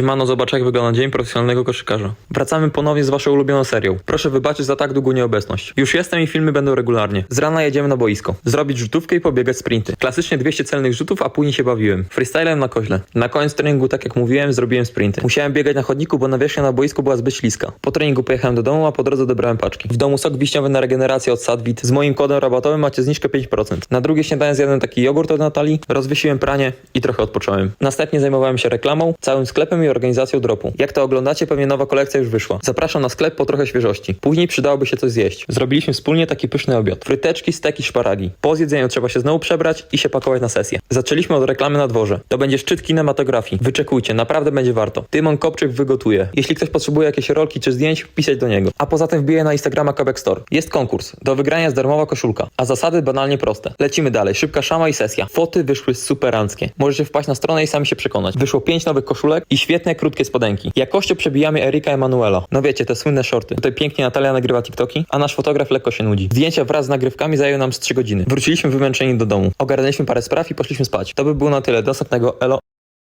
Siemano, zobacz jak wygląda dzień profesjonalnego koszykarza. Wracamy ponownie z waszą ulubioną serią. Proszę wybaczyć za tak długą nieobecność. Już jestem i filmy będą regularnie. Z rana jedziemy na boisko. Zrobić rzutówkę i pobiegać sprinty. Klasycznie 200 celnych rzutów, a później się bawiłem. Freestylem na koźle. Na koniec treningu, tak jak mówiłem, zrobiłem sprinty. Musiałem biegać na chodniku, bo nawierzchnia na boisku była zbyt śliska. Po treningu pojechałem do domu, a po drodze dobrałem paczki. W domu sok wiśniowy na regenerację od Sadwit. Z moim kodem rabatowym macie zniżkę 5%. Na drugie śniadanie zjadłem taki jogurt od Natalii, rozwiesiłem pranie i trochę odpocząłem. Następnie zajmowałem się reklamą, całym sklepem i organizacją dropu. Jak to oglądacie, pewnie nowa kolekcja już wyszła. Zapraszam na sklep po trochę świeżości. Później przydałoby się coś zjeść. Zrobiliśmy wspólnie taki pyszny obiad. Fryteczki, steki, szparagi. Po zjedzeniu trzeba się znowu przebrać i się pakować na sesję. Zaczęliśmy od reklamy na dworze. To będzie szczyt kinematografii. Wyczekujcie, naprawdę będzie warto. Tymon Kopczyk wygotuje. Jeśli ktoś potrzebuje jakieś rolki czy zdjęć, pisać do niego. A poza tym wbiję na Instagrama Kobek Store. Jest konkurs. Do wygrania jest darmowa koszulka. A zasady banalnie proste. Lecimy dalej. Szybka szama i sesja. Foty wyszły superanckie. Możecie wpaść na stronę i sami się przekonać. Wyszło 5 nowych koszulek i świetne, krótkie spodenki. Jakością przebijamy Erika Emanuela. No wiecie, te słynne shorty. Tutaj pięknie Natalia nagrywa TikToki, a nasz fotograf lekko się nudzi. Zdjęcia wraz z nagrywkami zajęły nam z 3 godziny. Wróciliśmy wymęczeni do domu. Ogarnęliśmy parę spraw i poszliśmy spać. To by było na tyle. Do następnego. Elo.